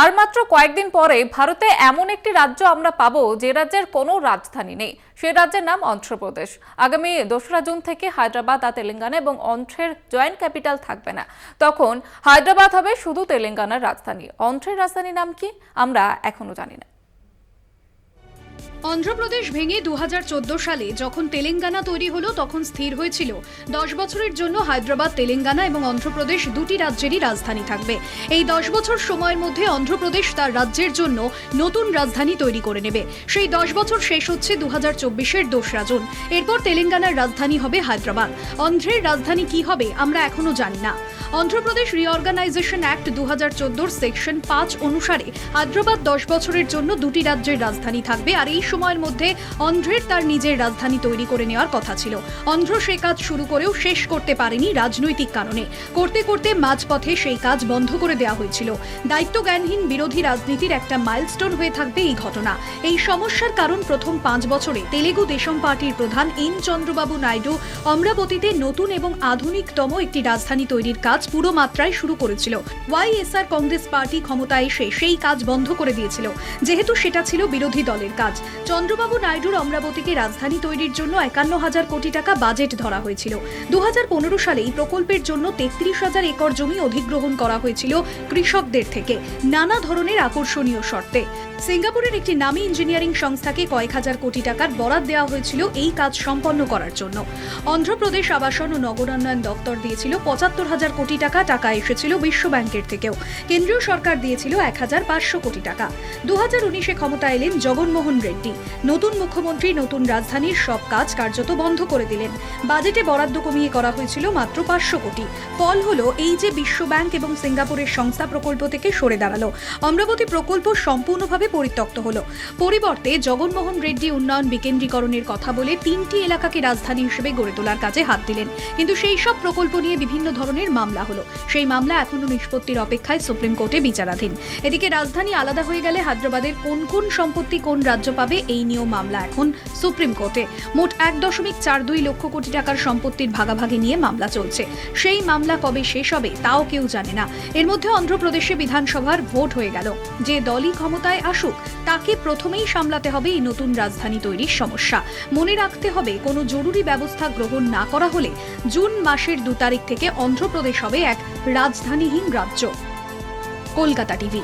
আর মাত্র কয়েকদিন পরে ভারতে এমন একটি রাজ্য আমরা পাব যে রাজ্যের কোনো রাজধানী নেই। সেই রাজ্যের নাম অন্ধ্রপ্রদেশ। আগামী দোসরা জুন থেকে হায়দ্রাবাদ আর তেলেঙ্গানা এবং অন্ধ্রের জয়েন্ট ক্যাপিটাল থাকবে না। তখন হায়দ্রাবাদ হবে শুধু তেলেঙ্গানার রাজধানী। অন্ধ্রের রাজধানীর নাম কি আমরা এখনও জানি না। অন্ধ্রপ্রদেশ ভেঙে দু হাজার চোদ্দ সালে যখন তেলেঙ্গানা তৈরি হলো, তখন স্থির হয়েছিল। দশ বছরের জন্য হায়দ্রাবাদ, তেলেঙ্গানা এবং অন্ধ্রপ্রদেশ দুটি রাজ্যেরই রাজধানী থাকবে। এই দশ বছর সময়ের মধ্যে অন্ধ্রপ্রদেশ তার রাজ্যের জন্য নতুন রাজধানী তৈরি করে নেবে। সেই দশ বছর শেষ হচ্ছে দু হাজার চব্বিশের দোসরা জুন। এরপর তেলেঙ্গানার রাজধানী হবে হায়দ্রাবাদ। অন্ধ্রের রাজধানী কি হবে, আমরা এখনও জানি না। অন্ধ্রপ্রদেশ রিঅর্গানাইজেশন অ্যাক্ট দু হাজার সেকশন পাঁচ অনুসারে হায়দ্রাবাদ দশ বছরের জন্য দুটি রাজ্যের রাজধানী থাকবে, আর এই সময়ের মধ্যে অন্ধ্রের তার নিজের রাজধানী তৈরি করে নেওয়ার কথা ছিল। অন্ধ্র সে কাজ শুরু করেও শেষ করতে পারেনি রাজনৈতিক কারণে। করতে করতে মাঝপথে সেই কাজ বন্ধ করে দেওয়া হয়েছিল। দায়িত্বজ্ঞানহীন বিরোধী রাজনীতির একটা মাইলস্টোন হয়ে থাকবে এই ঘটনা। এই সমস্যার কারণ প্রথম পাঁচ বছরে তেলেগু দেশম পার্টির প্রধান এন চন্দ্রবাবু নাইডু অমরাবতীতে নতুন এবং আধুনিকতম একটি রাজধানী তৈরির কাজ পুরো মাত্রায় শুরু করেছিল। ওয়াইএসআর কংগ্রেস পার্টি ক্ষমতায় এসে সেই কাজ বন্ধ করে দিয়েছিল। যেহেতু সেটা ছিল বিরোধী দলের কাজ। চন্দ্রবাবু নাইডুর অমরাবতীকে রাজধানী তৈরির জন্য একান্ন হাজার কোটি টাকা বাজেট ধরা হয়েছিল। দু সালে এই প্রকল্পের জন্য তেত্রিশ হাজার একর জমি অধিগ্রহণ করা হয়েছিল কৃষকদের থেকে, নানা ধরনের আকর্ষণীয় শর্তে। সিঙ্গাপুরের একটি নামী ইঞ্জিনিয়ারিং সংস্থাকে কয়েক হাজার কোটি টাকার বরাদ দেওয়া হয়েছিল এই কাজ সম্পন্ন করার জন্য। অন্ধ্রপ্রদেশ আবাসন ও নগরান্নয়ন দপ্তর দিয়েছিল পঁচাত্তর হাজার কোটি টাকা টাকা এসেছিল বিশ্ব ব্যাংকের থেকেও। কেন্দ্রীয় সরকার দিয়েছিল এক হাজার পাঁচশো কোটি টাকা। দু হাজার উনিশে ক্ষমতা এলেন জগনমোহন রেড্ডি। নতুন মুখ্যমন্ত্রী, নতুন রাজধানীর সব কাজ কার্যত বন্ধ করে দিলেন। বাজেটে বরাদ্দ কমিয়ে করা হয়েছিল মাত্র পাঁচশো কোটি। ফল হলো এই যে বিশ্ব ব্যাংক এবং সিঙ্গাপুরের সংস্থা প্রকল্প থেকে সরে দাঁড়াল। অমরাবতী প্রকল্প সম্পূর্ণভাবে পরিত্যক্ত হলো। পরিবর্তে জগনমোহন রেড্ডি উন্নয়ন বিকেন্দ্রীকরণের কথা বলে তিনটি এলাকাকে রাজধানী হিসেবে গড়ে তোলার কাজে হাত দিলেন। কিন্তু সেই সব প্রকল্প নিয়ে বিভিন্ন ধরনের মামলা হলো। সেই মামলা এখনও নিষ্পত্তির অপেক্ষায় সুপ্রিম কোর্টে বিচারাধীন। এদিকে রাজধানী আলাদা হয়ে গেলে হায়দ্রাবাদের কোন কোন সম্পত্তি কোন রাজ্য পাবে এই নিয়েও মামলা এখন সুপ্রিম কোর্টে। মোট এক দশমিক চার দুই লক্ষ কোটি টাকার সম্পত্তির ভাগাভাগি নিয়ে মামলা চলছে। সেই মামলা কবে শেষ হবে তাও কেউ জানে না। এর মধ্যে অন্ধ্রপ্রদেশে বিধানসভার ভোট হয়ে গেল। যে দলই ক্ষমতায় আসুক, তাকে প্রথমেই সামলাতে হবে এই নতুন রাজধানী তৈরির সমস্যা। মনে রাখতে হবে কোনো জরুরি ব্যবস্থা গ্রহণ না করা হলে জুন মাসের দু তারিখ থেকে অন্ধ্রপ্রদেশ হবে এক রাজধানীহীন রাজ্য। কলকাতা টিভি।